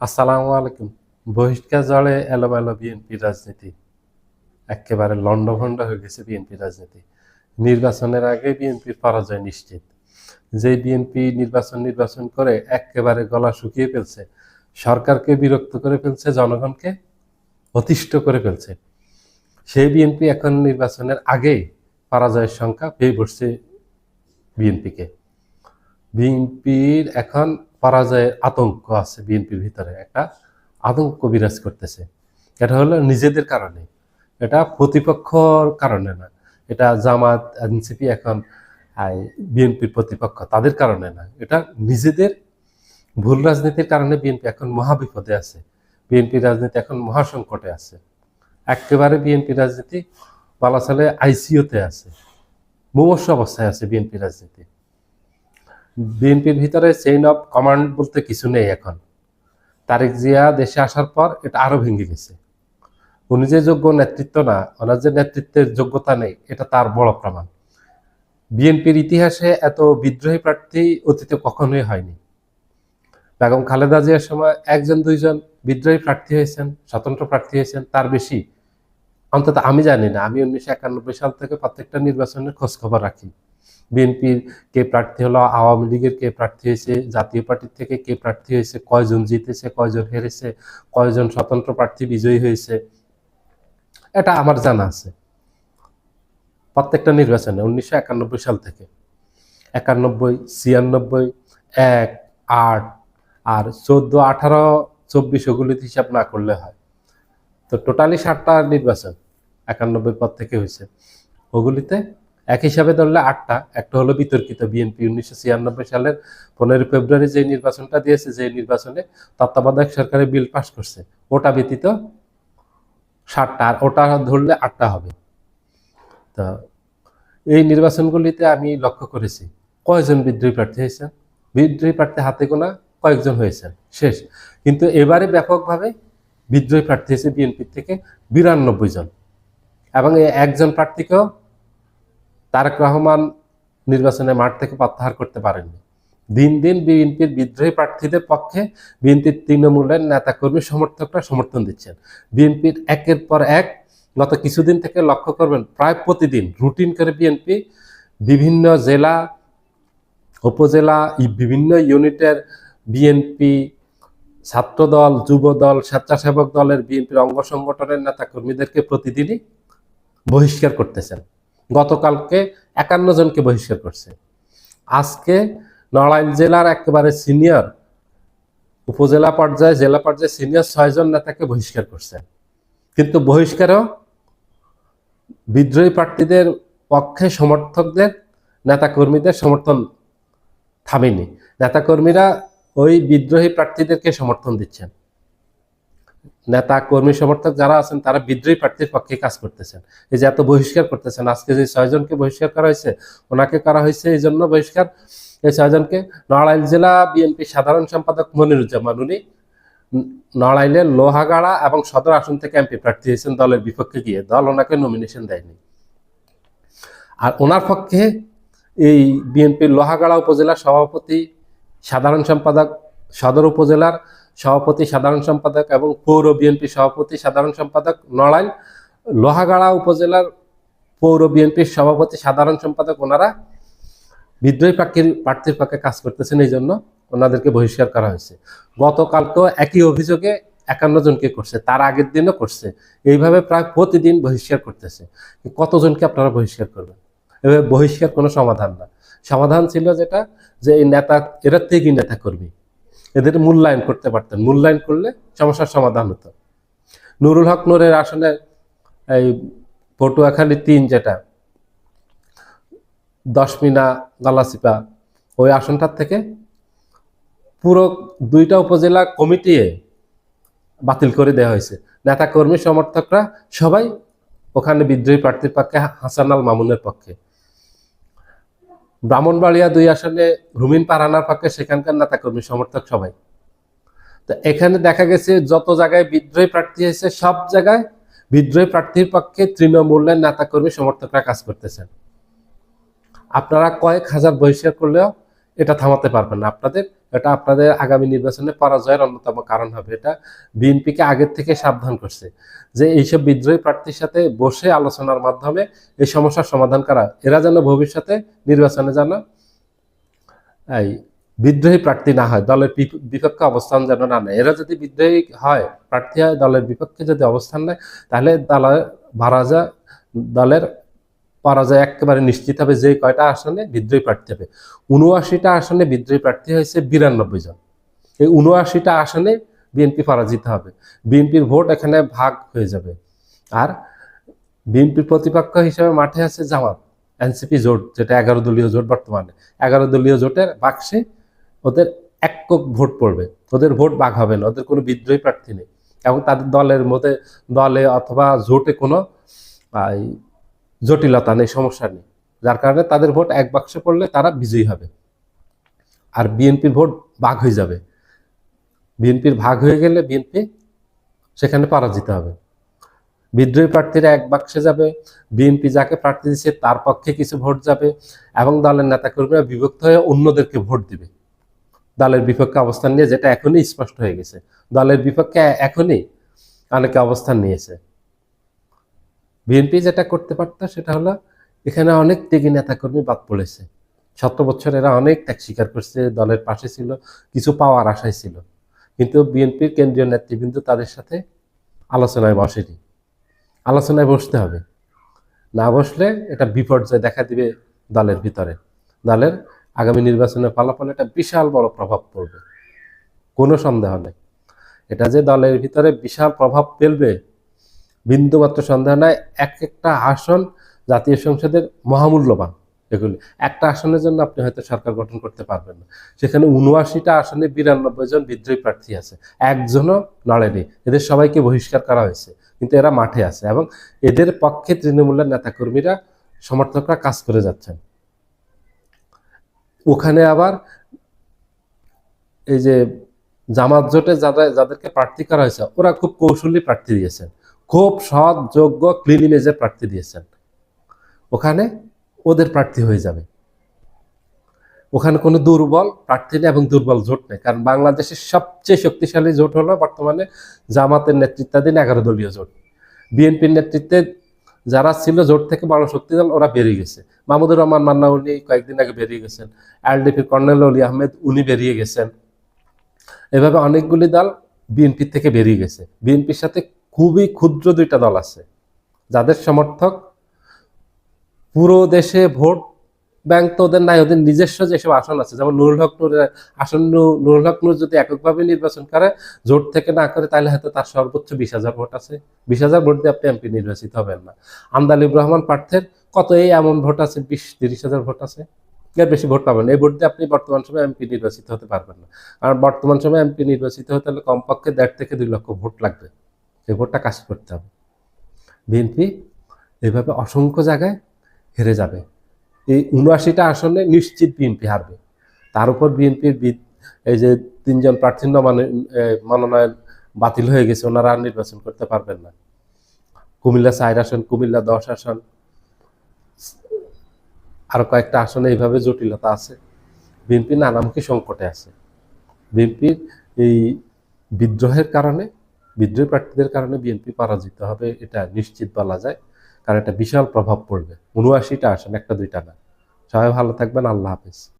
আসসালামু আলাইকুম। বহিষ্কার জলে এলোমেলো বিএনপি রাজনীতি। একেবারে লন্ডভন্ড হয়ে গেছে বিএনপি রাজনীতি। নির্বাচনের আগে বিএনপির পরাজয় নিশ্চিত। যে বিএনপি নির্বাচন নির্বাচন করে একেবারে গলা শুকিয়ে ফেলছে, সরকারকে বিরক্ত করে ফেলছে, জনগণকে অতিষ্ঠ করে ফেলছে সেই বিএনপি এখন নির্বাচনের আগেই পরাজয়ের সংখ্যা পেয়ে বসছে বিএনপিকে। বিএনপির এখন পরাজয়ের আতঙ্ক আছে বিএনপির ভিতরে। একটা আতঙ্ক বিরাজ করতেছে। এটা হলো নিজেদের কারণে। এটা প্রতিপক্ষর কারণে না। এটা জামাত, এনসিপি এখন বিএনপির প্রতিপক্ষ, তাদের কারণে না। এটা নিজেদের ভুল রাজনীতির কারণে বিএনপি এখন মহাবিপদে আছে। বিএনপি রাজনীতি এখন মহাসংকটে আছে। একেবারে বিএনপি রাজনীতি বলা চলে আইসিওতে আছে। মুমর্ষ অবস্থায় আছে বিএনপি রাজনীতি। বিএনপির ভিতরে চেইন অফ কমান্ড বলতে কিছু নেই এখন। তারেক জিয়া দেশে আসার পর এটা আরও ভেঙে গেছে। উনি যে যোগ্য নেতৃত্ব না, ওনার যে নেতৃত্বের যোগ্যতা নেই, এটা তার বড় প্রমাণ। বিএনপির ইতিহাসে এত বিদ্রোহী প্রার্থী অতীতে কখনোই হয়নি। বেগম খালেদা জিয়ার সময় একজন, দুইজন বিদ্রোহী প্রার্থী হয়েছেন, স্বতন্ত্র প্রার্থী হয়েছেন, তার বেশি। অন্তত আমি জানি না, আমি উনিশশো একানব্বই সাল থেকে প্রত্যেকটা নির্বাচনের খোঁজ খবর রাখি। বিএনপির কে প্রার্থী হলো, আওয়ামী লীগের কে প্রার্থী হয়েছে, জাতীয় পার্টির থেকে কে প্রার্থী হয়েছে, কয়জন জিতেছে, কয়জন হেরেছে, কয়জন স্বতন্ত্র প্রার্থী বিজয়ী হয়েছে, এটা আমার জানা আছে। প্রত্যেকটা নির্বাচনে উনিশশো একানব্বই সাল থেকে, একানব্বই, ছিয়ানব্বই, এক, আট, আর চোদ্দ, আঠারো, চব্বিশ ওগুলিতে হিসাব না করলে হয়। তো টোটালি ষাটটা নির্বাচন একানব্বই পর থেকে হয়েছে। ওগুলিতে এক হিসাবে ধরলে আটটা, একটা হলো বিতর্কিত বিএনপি উনিশশো ছিয়ানব্বই সালের পনেরোই ফেব্রুয়ারি যে নির্বাচনটা দিয়েছে, যে নির্বাচনে তত্ত্বাবধায়ক সরকারের বিল পাশ করছে। ওটা ব্যতীত ষাটটা আর ওটা ধরলে আটটা হবে। তো এই নির্বাচনগুলিতে আমি লক্ষ্য করেছি, কয়জন বিদ্রোহী প্রার্থী হয়েছেন? বিদ্রোহী প্রার্থী হাতে গোনা কয়েকজন হয়েছেন, শেষ। কিন্তু এবারে ব্যাপকভাবে বিদ্রোহী প্রার্থী হয়েছে বিএনপি থেকে বিরানব্বই জন। এবং একজন প্রার্থীকেও তারেক রহমান নির্বাচনে মাঠ থেকে প্রত্যাহার করতে পারেননি। দিন দিন বিএনপির বিদ্রোহী প্রার্থীদের পক্ষে বিএনপির তৃণমূলের নেতাকর্মী সমর্থকরা সমর্থন দিচ্ছেন। বিএনপির একের পর এক গত কিছুদিন থেকে লক্ষ্য করবেন, প্রায় প্রতিদিন রুটিন করে বিএনপি বিভিন্ন জেলা, উপজেলা বিভিন্ন ইউনিটের বিএনপি ছাত্রদল, যুবদল, স্বেচ্ছাসেবক দলের বিএনপির অঙ্গ সংগঠনের নেতাকর্মীদেরকে প্রতিদিনই বহিষ্কার করতেছেন। গতকালকে একান্ন জনকে বহিষ্কার করছে। আজকে নড়াইল জেলার একেবারে সিনিয়র উপজেলা পর্যায়ে, জেলা পর্যায়ে সিনিয়র ছয়জন নেতাকে বহিষ্কার করছে। কিন্তু বহিষ্কারও বিদ্রোহী প্রার্থীদের পক্ষে সমর্থকদের, নেতাকর্মীদের সমর্থন থামেনি। নেতাকর্মীরা ওই বিদ্রোহী প্রার্থীদেরকে সমর্থন দিচ্ছেন। নেতা, কর্মী, সমর্থক যারা আছেন, তারা বিদ্রোহী প্রার্থীর পক্ষে কাজ করতেছেন। এই যে এত বহিষ্কার করতেছেন, আজকে যে ছয়জনকে বহিষ্কার করা হয়েছে, ওনাকে করা হয়েছে এই জন্য বহিষ্কার। এই ছয়জনকে নড়াইল জেলা বিএনপি সাধারণ সম্পাদক মনিরুজ্জামান, উনি নড়াইলের লোহাগাড়া এবং সদর আসন থেকে এমপি প্রার্থী হয়েছেন দলের বিপক্ষে গিয়ে। দল ওনাকে নমিনেশন দেয়নি। আর ওনার পক্ষে এই বিএনপির লোহাগাড়া উপজেলার সভাপতি, সাধারণ সম্পাদক সদর উপজেলার সভাপতি সাধারণ সম্পাদক এবং পৌর বিএনপি সভাপতি সাধারণ সম্পাদক নড়াইল, লোহাগাড়া উপজেলার পৌর বিএনপির সভাপতি সাধারণ সম্পাদক, ওনারা বিদ্রোহী প্রার্থীর প্রার্থীর পক্ষে কাজ করতেছেন এই জন্য ওনাদেরকে বহিষ্কার করা হয়েছে। গতকালকেও একই অভিযোগে একান্ন জনকে করছে, তার আগের দিনও করছে। এইভাবে প্রায় প্রতিদিন বহিষ্কার করতেছে। কতজনকে আপনারা বহিষ্কার করবেন? এভাবে বহিষ্কার কোনো সমাধান না। সমাধান ছিল যেটা যে এই নেতা, এরা থেকে নেতা কর্মী এদের মূল্যায়ন করতে পারতেন। মূল্যায়ন করলে সমস্যার সমাধান হতো। নুরুল হক নুরের আসনে এই পটুয়াখালী তিন যেটা, দশমিনা, গালাসিপা, ওই আসনটার থেকে পুরো দুইটা উপজেলা কমিটি বাতিল করে দেওয়া হয়েছে। নেতা কর্মী সমর্থকরা সবাই ওখানে বিদ্রোহী প্রার্থীর পক্ষে, হাসান আল মামুনের পক্ষে। ব্রাহ্মণবাড়িয়া দুই আসনে রুমিন পারানার পক্ষে সেখানকার নেতাকর্মী, সমর্থক সবাই। তো এখানে দেখা গেছে যত জায়গায় বিদ্রোহী প্রার্থী হয়েছে, সব জায়গায় বিদ্রোহী প্রার্থীর পক্ষে তৃণমূলের নেতাকর্মী, সমর্থকরা কাজ করতেছেন। আপনারা কয়েক হাজার বহিষ্কার করলেও এটা থামাতে পারবেন না। আপনাদের এটা আপনাদের আগামী নির্বাচনে পরাজয়ের অন্যতম কারণ হবে। এটা বিএনপিকে আগের থেকে সাবধান করছে যে এইসব বিদ্রোহী প্রার্থীর সাথে বসে আলোচনার মাধ্যমে এই সমস্যার সমাধান করা। এরা যেন ভবিষ্যতে নির্বাচনে যেন এই বিদ্রোহী প্রার্থী না হয়, দলের বিপক্ষে অবস্থান যেন না নেয়। এরা যদি বিদ্রোহী হয়, প্রার্থী হয়, দলের বিপক্ষে যদি অবস্থান নেয়, তাহলে দলের ভারাজা দলের পরাজয় একেবারে নিশ্চিত হবে যে কয়টা আসনে বিদ্রোহী প্রার্থী হবে। উনআশিটা আসনে বিদ্রোহী প্রার্থী হয়েছে বিরানব্বই জন। এই উনআশিটা আসনে বিএনপি পরাজিত হবে। বিএনপির ভোট এখানে ভাগ হয়ে যাবে। আর বিএনপির প্রতিপক্ষ হিসেবে মাঠে আছে জামাত, এনসিপি জোট, যেটা এগারো দলীয় জোট বর্তমানে। এগারো দলীয় জোটের বাক্সে ওদের একক ভোট পড়বে। ওদের ভোট ভাগ হবে না, ওদের কোনো বিদ্রোহী প্রার্থী নেই। এবং তাদের দলের মধ্যে দলে অথবা জোটে কোনো জটিলতা নেই, সমস্যা নেই। যার কারণে তাদের ভোট এক বাক্সে পড়লে তারা বিজয়ী হবে। আর বিএনপির ভোট ভাগ হয়ে যাবে। বিএনপির ভাগ হয়ে গেলে বিএনপি সেখানে পরাজিত হবে। বিদ্রোহী প্রার্থীরা এক বাক্সে যাবে, বিএনপি যাকে প্রার্থী দিচ্ছে তার পক্ষে কিছু ভোট যাবে এবং দলের নেতাকর্মীরা বিভক্ত হয়ে অন্যদেরকে ভোট দিবে। দলের বিপক্ষে অবস্থান নিয়ে যেটা এখনই স্পষ্ট হয়ে গেছে। দলের বিপক্ষে এখনই অনেকে অবস্থান নিয়েছে। বিএনপি যেটা করতে পারতো, সেটা হলো এখানে অনেক ত্যাগী নেতাকর্মী বাদ পড়েছে। সতেরো বছর এরা অনেক ত্যাগ স্বীকার করছে, দলের পাশে ছিল, কিছু পাওয়ার আশায় ছিল। কিন্তু বিএনপির কেন্দ্রীয় নেতৃবৃন্দ তাদের সাথে আলোচনায় বসেনি। আলোচনায় বসতে হবে। না বসলে এটা বিপর্যয় দেখা দিবে দলের ভিতরে। দলের আগামী নির্বাচনের ফলাফলে একটা বিশাল বড় প্রভাব পড়বে। কোনো সন্দেহ নেই। এটা যে দলের ভিতরে বিশাল প্রভাব ফেলবে বিন্দুমাত্র সন্দেহ নাই, এক একটা আসন জাতীয় সংসদের মহামূল্যবান। এগুলি একটা আসনের জন্য আপনি হয়তো সরকার গঠন করতে পারবেন না। সেখানে উনআশিটা আসনে বিরানব্বই জন বিদ্রোহী প্রার্থী আছে। একজনও লড়েনি। এদের সবাইকে বহিষ্কার করা হয়েছে। কিন্তু এরা মাঠে আছে এবং এদের পক্ষে তৃণমূলের নেতাকর্মীরা, সমর্থকরা কাজ করে যাচ্ছেন। ওখানে আবার এই যে জামাত জোটে যাদের, যাদেরকে প্রার্থী করা হয়েছে, ওরা খুব কৌশলী প্রার্থী দিয়েছেন। খুব সৎ, যোগ্য ক্লিন প্রার্থী দিয়েছেন। ওখানে ওদের প্রার্থী হয়ে যাবে। ওখানে কোনো দুর্বল প্রার্থী নেই এবং দুর্বল জোট নেই, কারণ বাংলাদেশের সবচেয়ে শক্তিশালী জোট হলো বর্তমানে জামাতের নেতৃত্বাধীন এগারো দলীয় জোট। বিএনপির নেতৃত্বে যারা ছিল জোট থেকে বড় শক্তি দল ওরা বেরিয়ে গেছে। মাহমুদুর রহমান মান্না উনি কয়েকদিন আগে বেরিয়ে গেছেন। এলডিপির কর্নেল অলি আহমেদ উনি বেরিয়ে গেছেন। এভাবে অনেকগুলি দল বিএনপি থেকে বেরিয়ে গেছে। বিএনপির সাথে খুবই ক্ষুদ্র দুইটা দল আছে। যাদের সমর্থক পুরো দেশে ভোট ব্যাংক তো ওদের নাই, ওদের নিজস্ব যেসব আসন আছে, যেমন নুরুল হক নুরের আসন নুরুল হক নুর যদি এককভাবে নির্বাচন করে, জোট থেকে না করে, তাহলে হয়তো তার সর্বোচ্চ বিশ হাজার ভোট আছে। বিশ হাজার ভোট দিয়ে আপনি এমপি নির্বাচিত হবেন না। আমদালিব রহমান প্রার্থের কত এই এমন ভোট আছে? বিশ, তিরিশ হাজার ভোট আছে। এর বেশি ভোট পাবেন। এই ভোট দিয়ে আপনি বর্তমান সময়ে এমপি নির্বাচিত হতে পারবেন না। আর বর্তমান সময়ে এমপি নির্বাচিত হতে হলে কমপক্ষে দেড় থেকে দুই লক্ষ ভোট লাগবে। ভোটটা কাজ করতে হবে। বিএনপি এইভাবে অসংখ্য জায়গায় হেরে যাবে। এই উনআশিটা আসনে নিশ্চিত বিএনপি হারবে। তার উপর বিএনপির এই যে তিনজন প্রার্থীর মনোনয়ন বাতিল হয়ে গেছে, ওনারা আর নির্বাচন করতে পারবেন না। কুমিল্লা চার আসন, কুমিল্লা দশ আসন, আরও কয়েকটা আসনে এইভাবে জটিলতা আছে। বিএনপি নানামুখী সংকটে আছে। বিএনপির এই বিদ্রোহের কারণে বিদ্রোহী প্রার্থীদের কারণে বিএনপি পরাজিত হবে, এটা নিশ্চিত বলা যায়। কারণ এটা বিশাল প্রভাব পড়বে। উনআশিটা আসেন, একটা দুইটা না। সবাই ভালো থাকবেন, আল্লাহ হাফেজ।